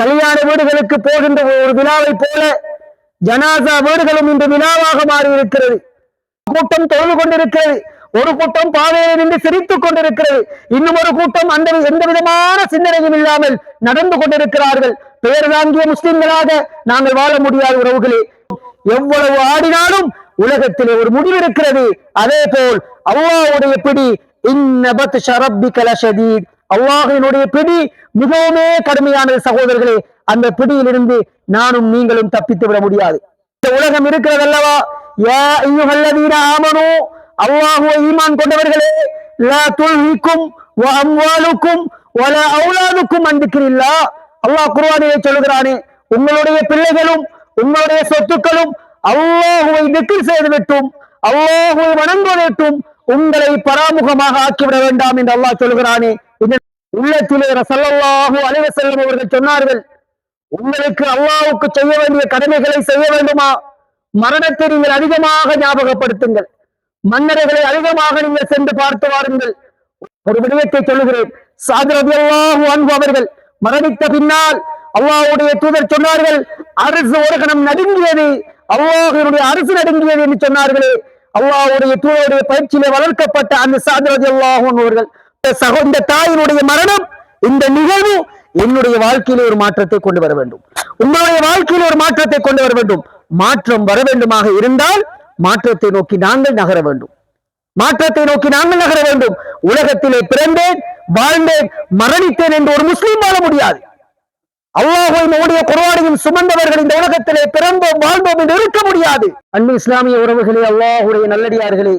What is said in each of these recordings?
கல்யாண வீடுகளுக்கு போகின்ற ஒரு விழாவை போல ஜனாசா வீடுகளும் இன்று விழாவாக மாறியிருக்கிறது. கூட்டம் தொழுது கொண்டிருக்கிறது. ஒரு கூட்டம் பாதையில் நின்று சிரித்துக் கொண்டிருக்கிறது. இன்னும் ஒரு கூட்டம் அந்த எந்த விதமான சிந்தனையும் இல்லாமல் நடந்து கொண்டிருக்கிறார்கள். பெயர் தாங்கிய முஸ்லிம்களாக நாங்கள் வாழ முடியாத உறவுகளே. எவ்வளவு ஆடினாலும் உலகத்திலே ஒரு முடிவு இருக்கிறது. அதே போல் அவ்வாவுடைய பிடி இன்னபத் ஷரப்பி கலஷதீத் அல்லாஹினுடைய பிடி மிகவுமே கடுமையானது சகோதரர்களே. அந்த பிடியிலிருந்து நானும் நீங்களும் தப்பித்து விட முடியாது. இந்த உலகம் இருக்கிறது அல்லவா ஆமனோ அல்லாஹுவ ஈமான் கொண்டவர்களே லா துல்ஹிக்கும் அம்வாலுக்கும் வல அவுலாதுக்கும் அல்லாஹ் குர்ஆனிலே சொல்லுகிறானே உங்களுடைய பிள்ளைகளும் உங்களுடைய சொத்துக்களும் அல்லாஹுவை திக்கில் செய்து விட்டும் அல்லாஹுவை வணங்குவதற்கும் உங்களை பராமுகமாக ஆக்கிவிட வேண்டாம் என்று அல்லாஹ் சொல்கிறானே உள்ளத்திலே ரசல்லாஹு அலைஹி அவர்கள் சொன்னார்கள் உங்களுக்கு அல்லாவுக்கு செய்ய வேண்டிய கடமைகளை செய்ய வேண்டுமா? மரணத்தை நீங்கள் அதிகமாக ஞாபகப்படுத்துங்கள். மன்னர்களை அதிகமாக நீங்கள் சென்று பார்த்து வாருங்கள். ஒரு விடயத்தை சொல்லுகிறேன். சாது அல்லாஹு அன்பு அவர்கள் மரணித்த பின்னால் அல்லாஹ்வுடைய தூதர் சொன்னார்கள் அரசு ஒரு கணம் நடுங்கியது அல்லாஹனுடைய அரசு நடுங்கியது என்று சொன்னார்களே. அல்லாஹ்வுடைய தூதருடைய பயிற்சியிலே வளர்க்கப்பட்ட அந்த சாது அல்லாஹு அவர்கள் இந்த சகோ இந்த தாயினுடைய மரணம் இந்த நிகழ்வு என்னுடைய வாழ்க்கையில ஒரு மாற்றத்தை கொண்டு வர வேண்டும். உங்களுடைய வாழ்க்கையில ஒரு மாற்றத்தை கொண்டு வர வேண்டும். மாற்றம் வர வேண்டுமாக இருந்தால் மாற்றத்தை நோக்கி நாங்கள் நகர வேண்டும். மாற்றத்தை நோக்கி நாங்கள் நகர வேண்டும். உலகத்திலே பிறந்தேன் வாழ்ந்தேன் மரணித்தேன் என்று ஒரு முஸ்லீம் வாழ முடியாது. அல்லாஹுவை நம்முடைய குர்ஆனையும் சுமந்தவர்கள் இந்த உலகத்திலே பிறந்தோம் வாழ்ந்தோம் என்று இருக்க முடியாது. அன்பு இஸ்லாமிய உறவுகளே அல்லாஹுடைய நல்லடியார்களே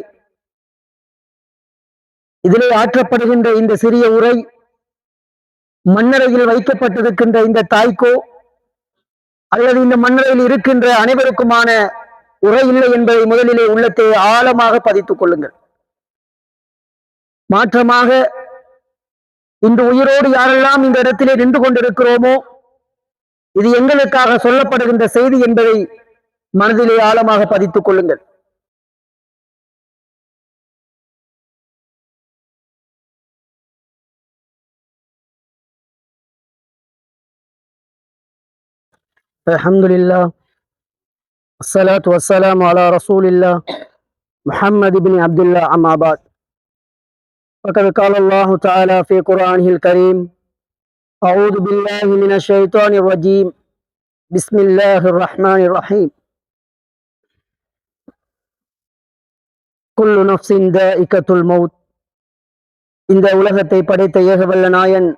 இதிலே ஆற்றப்படுகின்ற இந்த சிறிய உரை மண்ணறையில் வைக்கப்பட்டிருக்கின்ற இந்த தாய்க்கோ அல்லது இந்த மண்ணறையில் இருக்கின்ற அனைவருக்குமான உரை இல்லை என்பதை முதலிலே உள்ளத்தை ஆழமாக பதித்துக் கொள்ளுங்கள். மாற்றமாக இன்று உயிரோடு யாரெல்லாம் இந்த இடத்திலே நின்று கொண்டிருக்கிறோமோ இது எங்களுக்காக சொல்லப்படுகின்ற செய்தி என்பதை மனதிலே ஆழமாக பதித்துக் கொள்ளுங்கள். الحمد لله الصلاة والسلام على رسول الله محمد بن عبد الله أما بعد فقد قال الله تعالى في قرآنه الكريم أعوذ بالله من الشيطان الرجيم بسم الله الرحمن الرحيم كل نفس ذائقة الموت இந்த உலகத்தை படைத்த ஏகவல்ல நாயன்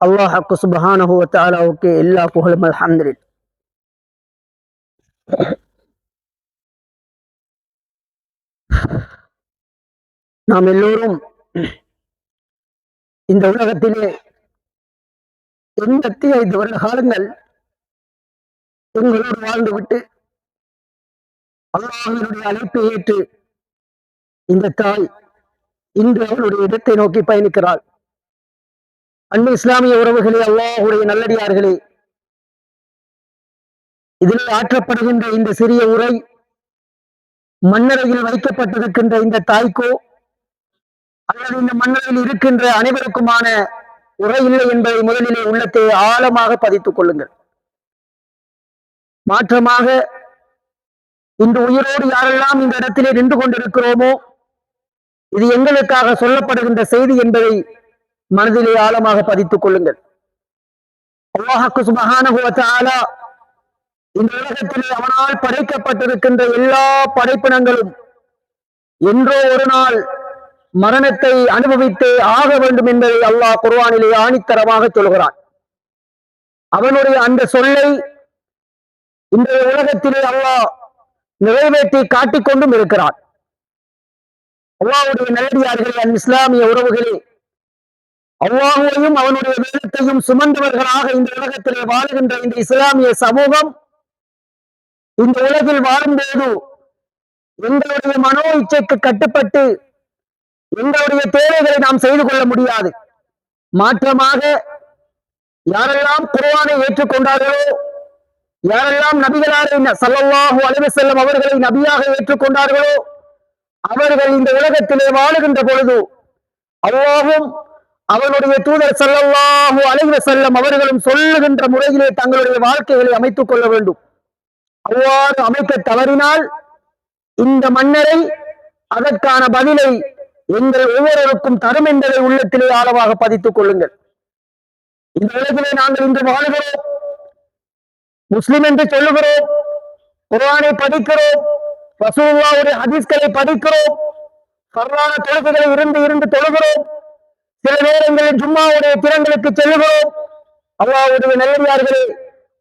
அல்லாஹ் சுபஹானஹு வ தஆலாவுக்கு எல்லா புகழும் அல்ஹம்துலில்லாஹ் நாம் எல்லோரும் இந்த உலகத்திலே எண்பத்தி ஐந்து வருட காலங்கள் எங்களோடு வாழ்ந்துவிட்டு அல்லாஹினுடைய அழைப்பை ஏற்று இந்த தாய் இன்று அவளுடைய இடத்தை நோக்கி பயணிக்கிறாள். அன்பு இஸ்லாமிய உறவுகளே அல்லாஹுடைய நல்லடியார்களே இதில் ஆற்றப்படுகின்ற இந்த சிறிய உரை மண்ணறையில் வைக்கப்பட்டிருக்கின்ற இந்த தாய்க்கோ அல்லது இந்த மண்ணறையில் இருக்கின்ற அனைவருக்குமான உரை இல்லை என்பதை முதலிலே உள்ளத்தை ஆழமாக பதித்துக் கொள்ளுங்கள். மாற்றமாக இன்று உயிரோடு யாரெல்லாம் இந்த இடத்திலே நின்று கொண்டிருக்கிறோமோ இது எங்களுக்காக சொல்லப்படுகின்ற செய்தி என்பதை மனதிலே ஆழமாக பதித்துக் கொள்ளுங்கள். அல்லாஹுக்கு சுபஹானஹு இந்த உலகத்திலே அவனால் படைக்கப்பட்டிருக்கின்ற எல்லா படைப்பினங்களும் என்றோ ஒரு நாள் மரணத்தை அனுபவித்து ஆக வேண்டும் என்பதை அல்லாஹ் குர்வானிலே ஆணித்தரமாக சொல்கிறான். அவனுடைய அந்த சொல்லை இன்றைய உலகத்திலே அல்லாஹ் நிறைவேற்றி காட்டிக்கொண்டும் இருக்கிறான். அல்லாவுடைய நல்லடியார்களே அன் இஸ்லாமிய உறவுகளே அல்லாஹுவையும் அவனுடைய வேதத்தையும் சுமந்தவர்களாக இந்த உலகத்திலே வாழுகின்ற இந்த இஸ்லாமிய சமூகம் இந்த உலகில் வாழும்போது எங்களுடைய மனோ இச்சைக்கு கட்டுப்பட்டு எங்களுடைய தேவைகளை நாம் செய்து கொள்ள முடியாது. மாற்றமாக யாரெல்லாம் குர்ஆனை ஏற்றுக்கொண்டார்களோ யாரெல்லாம் நபிகளாரை ஸல்லல்லாஹு அலைஹி செல்லும் அவர்களை நபியாக ஏற்றுக்கொண்டார்களோ அவர்கள் இந்த உலகத்திலே வாழுகின்ற பொழுது அல்லாஹும் அவனுடைய தூதர் ஸல்லல்லாஹு அலைஹி செல்லும் அவர்களும் சொல்லுகின்ற முறையிலே தங்களுடைய வாழ்க்கைகளை அமைத்துக் கொள்ள வேண்டும். அவ்வாறு அமைக்க தவறினால் இந்த மன்னரை அதற்கான பதிலை எங்கள் ஒவ்வொருவருக்கும் தரும் என்பதை உள்ளத்திலே ஆழமாக பதித்துக் கொள்ளுங்கள். இந்த உலகிலே நாங்கள் இன்று வாழுகிறோம். முஸ்லிம் என்று சொல்லுகிறோம். குர்ஆனை படிக்கிறோம். ரசூலுல்லாஹ்வுடைய ஹதீஸ்களை படிக்கிறோம். சரளான தொழுகைகளை இருந்து இருந்து தொழுகிறோம். சில நேரங்களில் ஜும்மாவுடைய திறங்களுக்கு செல்லுகிறோம். அல்லாவுடைய நல்லடியார்களே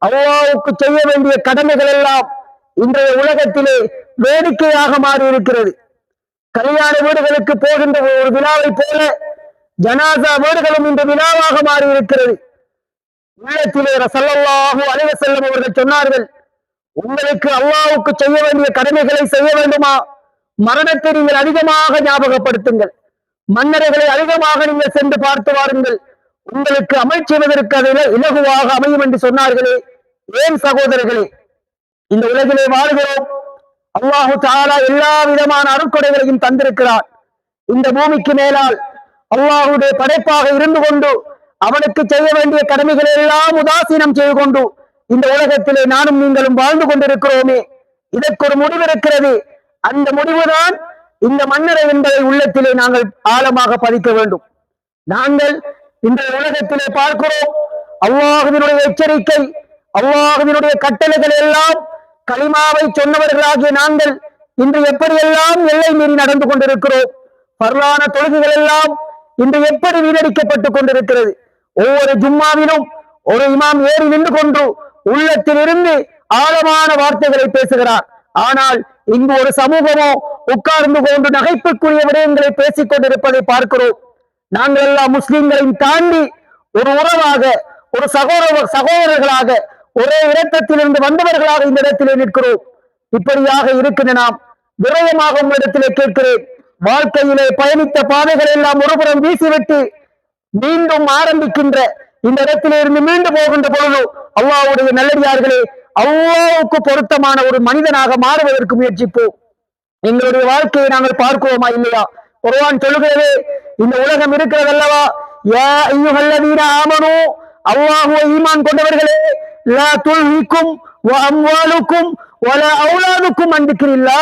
அல்லாவுக்கு செய்ய வேண்டிய கடமைகள் எல்லாம் இன்றைய உலகத்திலே வேடிக்கையாக மாறி இருக்கிறது கல்யாண வீடுகளுக்கு போகின்ற ஒரு விழாவை போல ஜனாசா வீடுகளும் இன்று விழாவாக மாறி இருக்கிறது உள்ளத்திலே ரசல்லல்லாஹு அலைஹி செல்லும் அவர்கள் சொன்னார்கள் உங்களுக்கு அல்லாவுக்கு செய்ய வேண்டிய கடமைகளை செய்ய வேண்டுமா? மரணத்தை நீங்கள் அதிகமாக ஞாபகப்படுத்துங்கள். மன்னர்களை அதிகமாக நீங்கள் சென்று பார்த்து வாருங்கள். உங்களுக்கு அமைச்சுவதற்கு அதில் இலகுவாக அமையும் என்று சொன்னார்களே. ஏன் சகோதரர்களே? இந்த உலகிலே வாழ்கிறோம். அல்லாஹு தாலா எல்லா விதமான அருட்கொடைகளையும் தந்திருக்கிறார். இந்த பூமிக்கு மேலால் அல்லாஹுடைய படைப்பாக இருந்து கொண்டு அவனுக்கு செய்ய வேண்டிய கடமைகளை எல்லாம் உதாசீனம் செய்து கொண்டு இந்த உலகத்திலே நானும் நீங்களும் வாழ்ந்து கொண்டிருக்கிறோமே. இதற்கு ஒரு முடிவு இருக்கிறது. அந்த முடிவுதான் இந்த மன்னரை என்பதை உள்ளத்திலே நாங்கள் ஆழமாக பதிக்க வேண்டும். நாங்கள் இந்த உலகத்திலே பார்க்கிறோம். அல்லாஹுவினுடைய எச்சரிக்கை அல்லாஹுவினுடைய கட்டளைகள் எல்லாம் களிமாவை சொன்னவர்களாகிய நாங்கள் இன்று எப்படியெல்லாம் எல்லை மீறி நடந்து கொண்டிருக்கிறோம்? பரவான தொழுகைகள் எல்லாம் இன்று எப்படி வீணடிக்கப்பட்டுக் கொண்டிருக்கிறது? ஒவ்வொரு ஜும்மாவிலும் ஒரு இமாம் ஏறி நின்று கொண்டு உள்ளத்திலிருந்து ஆழமான வார்த்தைகளை பேசுகிறார். ஆனால் இங்கு ஒரு சமூகமோ உட்கார்ந்து கொண்டு நகைப்புக்குரிய விடயங்களை பேசிக் கொண்டிருப்பதை பார்க்கிறோம். நாங்கள் எல்லாம் முஸ்லிம்களையும் தாண்டி ஒரு உறவாக ஒரு சகோதர சகோதரர்களாக ஒரே இரத்தத்திலிருந்து வந்தவர்களாக இந்த இடத்திலே நிற்கிறோம். இப்படியாக இருக்கின்ற நாம் விரயமாக உங்களிடத்திலே கேட்கிறேன். வாழ்க்கையிலே பயணித்த பாதைகள் எல்லாம் ஒருபுறம் வீசிவிட்டு மீண்டும் ஆரம்பிக்கின்ற இந்த இடத்திலே இருந்து மீண்டு போகின்ற பொழுது அல்லாவுடைய நல்லடியார்களே அல்லாஹ்வுக்கு பொருத்தமான ஒரு மனிதனாக மாறுவதற்கு முயற்சிப்போம். எங்களுடைய வாழ்க்கையை நாங்கள் பார்க்கிறோமா இல்லையா? ஒருவான் சொல்லுகிறது இந்த உலகம் இருக்கிறது அல்லவா யா ஐயுஹல்லதீன ஆமனு அல்லாஹ்வை ஈமான் கொண்டவர்களே லா துல்ஹிக்கும் வ அம்வாலுக்கும் வல அவுலாதுக்கும் அன்பிக்கிறில்லா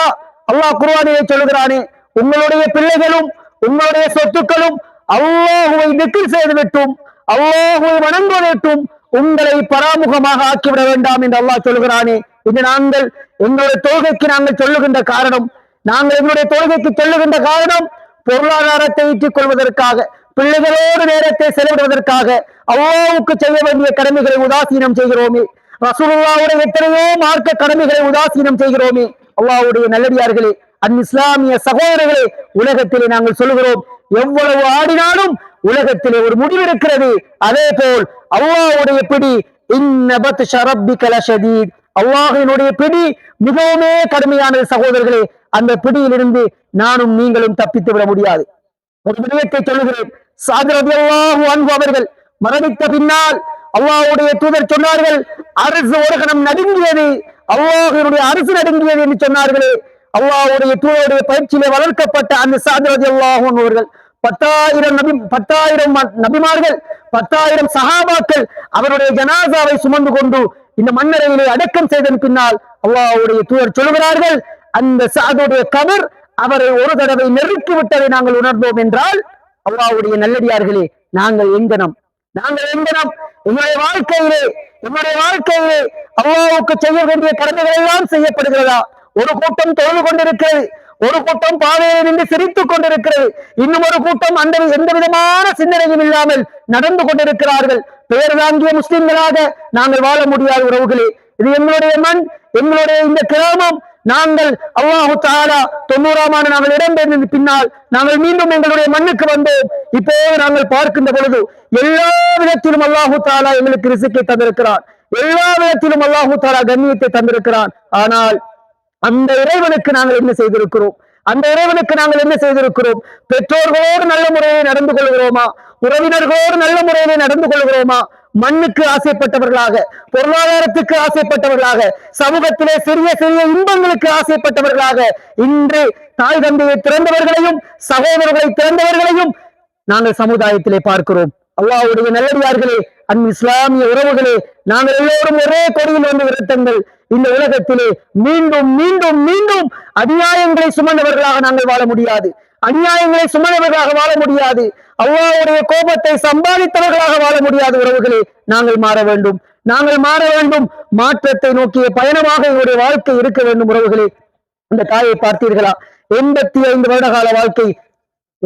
அல்லாஹ் குர்ஆனிலே சொல்லுகிறானே உங்களுடைய பிள்ளைகளும் உங்களுடைய சொத்துக்களும் அல்லாஹுவை நிக்கில் செய்து விட்டும் அல்லாஹுவை வணங்குவதற்கும் உங்களை பராமுகமாக ஆக்கிவிட வேண்டாம் என்று அல்லாஹ் சொல்லுகிறானே. இது நாங்கள் எங்களுடைய தொழுகைக்கு நாங்கள் சொல்லுகின்ற காரணம் நாங்கள் எங்களுடைய தொழுகைக்கு சொல்லுகின்ற காரணம் பொருளாதாரத்தை ஈட்டிக் கொள்வதற்காக பிள்ளைகளோடு நேரத்தை செலவிடுவதற்காக அல்லாஹ்வுக்கு செய்ய வேண்டிய கடமைகளை உதாசீனம் செய்கிறோமே. ரசூலுல்லாவுடைய எத்தனையோ மார்க்க கடமைகளை உதாசீனம் செய்கிறோமே. அல்லாவுடைய நல்லடியார்களே அந் இஸ்லாமிய சகோதரர்களே உலகத்திலே நாங்கள் சொல்லுகிறோம் எவ்வளவு ஆடினாலும் உலகத்திலே ஒரு முடிவு இருக்கிறது. அதே போல் அவ்வாவுடைய பிடி இன்னபத் ஷரப்பி கலஷதீத் அல்லாஹினுடைய பிடி மிகவுமே கடுமையானது சகோதரர்களே. அந்த பிடியிலிருந்து நானும் நீங்களும் தப்பித்து விட முடியாது. ஒரு விடயத்தை சொல்லுகிறேன். சாதிரதி அல்லாஹு அன்பு அவர்கள் மரணித்த பின்னால் அல்லாஹுடைய தூதர் சொன்னார்கள் அரசு ஒரு கணம் நடுங்கியது அல்லாஹினுடைய அரசு நடுங்கியது என்று சொன்னார்களே. அல்லாஹுடைய தூதருடைய பயிற்சியிலே வளர்க்கப்பட்ட அந்த சாதிரதி அல்லாஹு அவர்கள் பத்தாயிரம் நபி பத்தாயிரம் நபிமார்கள் பத்தாயிரம் சகாபாக்கள் அவருடைய ஜனாசாவை சுமந்து கொண்டு இந்த மண்ணறையிலே அடக்கம் செய்தன் பின்னால் அவ்வாவுடைய தூதர் சொல்லுகிறார்கள் அந்த சாதுடைய கபர் அவரை ஒரு தடவை நெருக்கி விட்டதை நாங்கள் உணர்ந்தோம் என்றால் அவ்வாவுடைய நல்லடியார்களே நாங்கள் எங்கனம்? நாங்கள் எங்கனம்? எங்களுடைய வாழ்க்கையிலே நம்முடைய வாழ்க்கையிலே அவ்வாவுக்கு செய்ய வேண்டிய கடமைகள் எல்லாம் செய்யப்படுகிறதா? ஒரு கூட்டம் தொழுது கொண்டிருக்கிறது ஒரு கூட்டம் பாதையில் நின்று சிரித்துக் கொண்டிருக்கிறது. இன்னும் ஒரு கூட்டம் அந்த எந்த விதமான சிந்தனையும் இல்லாமல் நடந்து கொண்டிருக்கிறார்கள். பெயர் வாங்கிய முஸ்லிம்களாக நாங்கள் வாழ முடியாத உறவுகளே. இது எங்களுடைய மண் எங்களுடைய இந்த கிராமம். நாங்கள் அல்லாஹு தாலா தொண்ணூறாம் ஆண்டு நாங்கள் இடம்பெயர்ந்த பின்னால் நாங்கள் மீண்டும் எங்களுடைய மண்ணுக்கு வந்தோம். இப்போ நாங்கள் பார்க்கின்ற பொழுது எல்லா விதத்திலும் அல்லாஹு தாலா எங்களுக்கு ரிசுக்கை தந்திருக்கிறான். எல்லா விதத்திலும் அல்லாஹு தாலா கண்ணியத்தை தந்திருக்கிறான். ஆனால் அந்த இறைவனுக்கு நாங்கள் என்ன செய்திருக்கிறோம்? அந்த இறைவனுக்கு நாங்கள் என்ன செய்திருக்கிறோம்? பெற்றோர்களோடு நல்ல முறையை நடந்து கொள்கிறோமா? உறவினர்களோடு நல்ல முறையிலே நடந்து கொள்கிறோமா? மண்ணுக்கு ஆசைப்பட்டவர்களாக பொருளாதாரத்துக்கு ஆசைப்பட்டவர்களாக சமூகத்திலே சிறிய சிறிய இன்பங்களுக்கு ஆசைப்பட்டவர்களாக இன்று தாய் தந்தையை திறந்தவர்களையும் சகோதரர்களை திறந்தவர்களையும் நாங்கள் சமுதாயத்திலே பார்க்கிறோம். அல்லாவுடைய நல்லடியார்களே அன்பு இஸ்லாமிய உறவுகளே நாங்கள் எல்லோரும் ஒரே கொடியில் வந்து விரட்டங்கள். இந்த உலகத்திலே மீண்டும் மீண்டும் மீண்டும் அநியாயங்களை சுமந்தவர்களாக நாங்கள் வாழ முடியாது. அநியாயங்களை சுமந்தவர்களாக வாழ முடியாது. அவ்வாவுடைய கோபத்தை சம்பாதித்தவர்களாக வாழ முடியாது உறவுகளே நாங்கள் மாற வேண்டும். நாங்கள் மாற வேண்டும். மாற்றத்தை நோக்கிய பயணமாக எங்களுடைய வாழ்க்கை இருக்க வேண்டும் உறவுகளே. அந்த தாயை பார்த்தீர்களா? எண்பத்தி ஐந்து வருட கால வாழ்க்கை.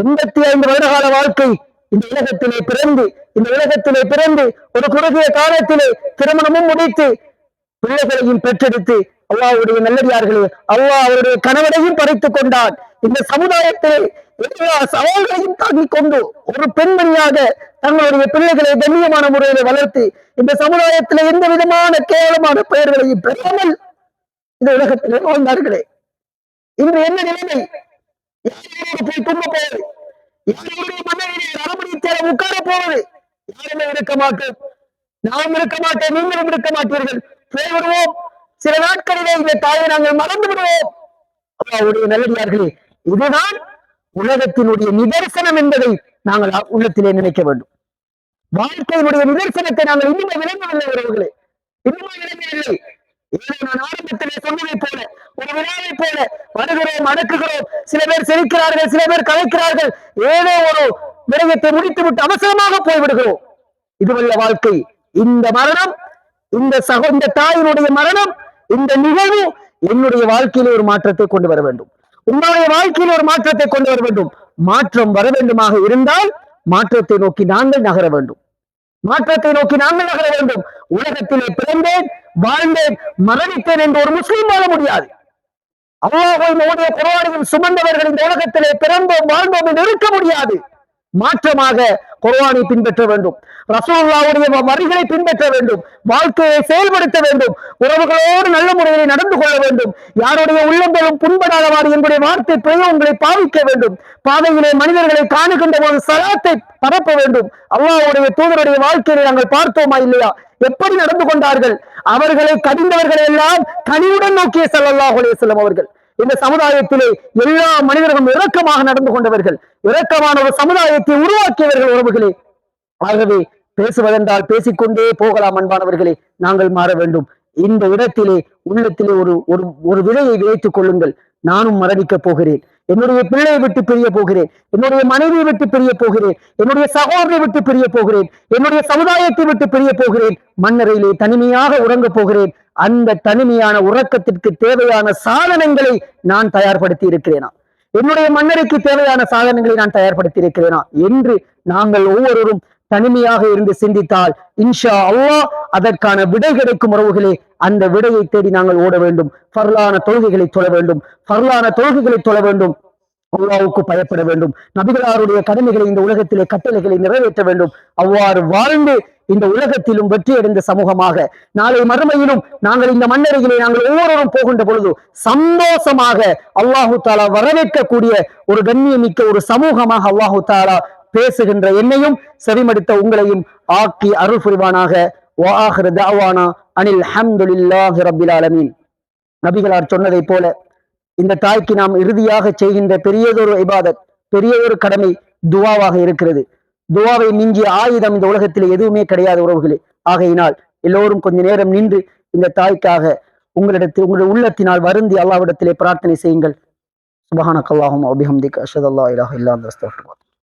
எண்பத்தி ஐந்து வருட கால வாழ்க்கை. இந்த உலகத்திலே பிறந்து இந்த உலகத்திலே பிறந்து ஒரு குறுகிய காலத்திலே திருமணமும் முடித்து பிள்ளைகளையும் பெற்றெடுத்து அவ்வாவுடைய நல்லடியார்களே அல்லாஹ் அவருடைய கணவனையும் பறித்துக் கொண்டான். இந்த சமுதாயத்திலே எல்லா சவால்களையும் தாங்கிக் கொண்டு ஒரு பெண்மணியாக தங்களுடைய பிள்ளைகளை கண்ணியமான முறையில வளர்த்து இந்த சமுதாயத்திலே எந்த விதமான கேவலமான பெயர்களையும் பெறாமல் இந்த உலகத்திலே வாழ்ந்தார்களே. இன்று என்ன நிலைமை? யாரோடு போய் தும்ப போவது? உட்கார போவது யாருமே இருக்க மாட்டோம். நாம் இருக்க மாட்டோம் நீங்களும் இருக்க மாட்டீர்கள். போய்விடுவோம் சில நாட்களிலே இந்த தாயை நாங்கள் மறந்து விடுவோம். அவருடைய நல்லடியார்களே இதுதான் உலகத்தினுடைய நிதர்சனம் என்பதை நாங்கள் உள்ளத்திலே நினைக்க வேண்டும். வாழ்க்கையினுடைய நிதர்சனத்தை நாங்கள் இன்னுமே விளங்கவில்லை உறவுகளே. இன்னுமே விளங்கவில்லை. நான் ஆரம்பத்திலே சொன்னதை போல ஒரு விழாவை போல வருகிறோம் அடக்குகிறோம். சில பேர் சிரிக்கிறார்கள் சில பேர் கலைக்கிறார்கள். ஏதோ ஒரு விரயத்தை முடித்து விட்டு அவசரமாக போய்விடுகிறோம். இதுவல்ல வாழ்க்கை. இந்த மரணம் இந்த சகோ இந்த தாயினுடைய மரணம் இந்த நிகழ்வு என்னுடைய வாழ்க்கையில ஒரு மாற்றத்தை கொண்டு வர வேண்டும். உங்களுடைய வாழ்க்கையில் ஒரு மாற்றத்தை கொண்டு வர வேண்டும். மாற்றம் வர வேண்டுமாக இருந்தால் மாற்றத்தை நோக்கி நாங்கள் நகர வேண்டும். மாற்றத்தை நோக்கி நாங்கள் நகர வேண்டும். உலகத்திலே பிறந்தேன் வாழ்ந்தேன் மரணித்தேன் என்று ஒரு முஸ்லீம் வாழ முடியாது. அல்லாஹை நம்முடைய குரானையும் சுமந்தவர்கள் இந்த உலகத்திலே பிறந்தோம் வாழ்ந்தோம் என்று இருக்க முடியாது. மாற்றமாக குர்ஆனை பின்பற்ற வேண்டும். ரசூலுல்லாவுடைய வரிகளை பின்பற்ற வேண்டும். வாழ்க்கையை செயல்படுத்த வேண்டும். உறவுகளோடு நல்ல முறையில் நடந்து கொள்ள வேண்டும். யாருடைய உள்ளங்களும் புண்படாதவாறு என்னுடைய வார்த்தை பிரயோகங்களை பாவிக்க வேண்டும். பாதையிலே மனிதர்களை காணுகின்ற போது சலாத்தை பரப்ப வேண்டும். அல்லாவுடைய தூதருடைய வாழ்க்கையை நாங்கள் பார்த்தோமா இல்லையா? எப்படி நடந்து கொண்டார்கள்? அவர்களை கடிந்தவர்களை எல்லாம் கனிவுடன் நோக்கிய ஸல்லல்லாஹு செல்லும் அவர்கள். இந்த சமுதாயத்திலே எல்லா மனிதர்களும் இரக்கமாக நடந்து கொண்டவர்கள். இரக்கமான ஒரு சமுதாயத்தை உருவாக்கியவர்கள் உறவுகளே. ஆகவே பேசுவதென்றால் பேசிக்கொண்டே போகலாம் அன்பானவர்களே. நாங்கள் மாற வேண்டும். இந்த இடத்திலே உள்ளத்திலே ஒரு ஒரு ஒரு விதையை விதைத்துக் கொள்ளுங்கள். நானும் மரணிக்கப் போகிறேன். என்னுடைய பிள்ளையை விட்டு பிரிய போகிறேன். என்னுடைய மனைவியை விட்டு பிரிய போகிறேன். என்னுடைய சகோதரை விட்டு பிரிய போகிறேன். என்னுடைய சமுதாயத்தை விட்டு பிரிய போகிறேன். மன்னரையிலே தனிமையாக உறங்கப் போகிறேன். அந்த தனிமையான உறக்கத்திற்கு தேவையான சாதனங்களை நான் தயார்படுத்தி இருக்கிறேனா? என்னுடைய மன்னரைக்கு தேவையான சாதனங்களை நான் தயார்படுத்தி இருக்கிறேனா? என்று நாங்கள் ஒவ்வொருவரும் தனிமையாக இருந்து சிந்தித்தால் இன்ஷா அல்லாஹ் அதற்கான விடை கிடைக்கும் உறவுகளே அந்த விடையை தேடி நாங்கள் ஓட வேண்டும். பரலான தொழுகைகளை தொழ வேண்டும். பரலான தொழுகைகளை தொழ வேண்டும். அல்லாவுக்கு பயப்பட வேண்டும். நபிகளாருடைய கடமைகளை இந்த உலகத்திலே கட்டளைகளை நிறைவேற்ற வேண்டும். அவ்வாறு வாழ்ந்து இந்த உலகத்திலும் வெற்றியடைந்த சமூகமாக நாளை மறுமையிலும் நாங்கள் இந்த மண்ணறைகளை நாங்கள் ஒவ்வொருவரும் போகின்ற பொழுது சந்தோஷமாக அல்லாஹு தாலா வரவேற்கக்கூடிய ஒரு கண்ணியமிக்க ஒரு சமூகமாக அல்லாஹு தாலா பேசுகின்ற என்னையும் செவிமடுத்த உங்களையும் ஆக்கி அருள் புரிவானாக. வாஹர் தாவானா அனில் ஹம்துலில்லாஹி ரபில் ஆலமீன். நபிகளார் சொன்னதைப் போல இந்த தாய்க்கு நாம் இறுதியாக செய்கின்ற பெரியதொரு இபாதத் பெரியதொரு கடமை துவாவாக இருக்கிறது. துவாவை மிஞ்சிய ஆயுதம் இந்த உலகத்தில் எதுவுமே கிடையாது உறவுகளே. ஆகையினால் எல்லோரும் கொஞ்ச நேரம் நின்று இந்த தாய்க்காக உங்களிடத்தில் உங்களுடைய உள்ளத்தினால் வருந்தி அல்லாவிடத்திலே பிரார்த்தனை செய்யுங்கள். சுபஹானக் அல்லாஹும் அபிஹம்திக் அஷத் அல்லா இலாஹ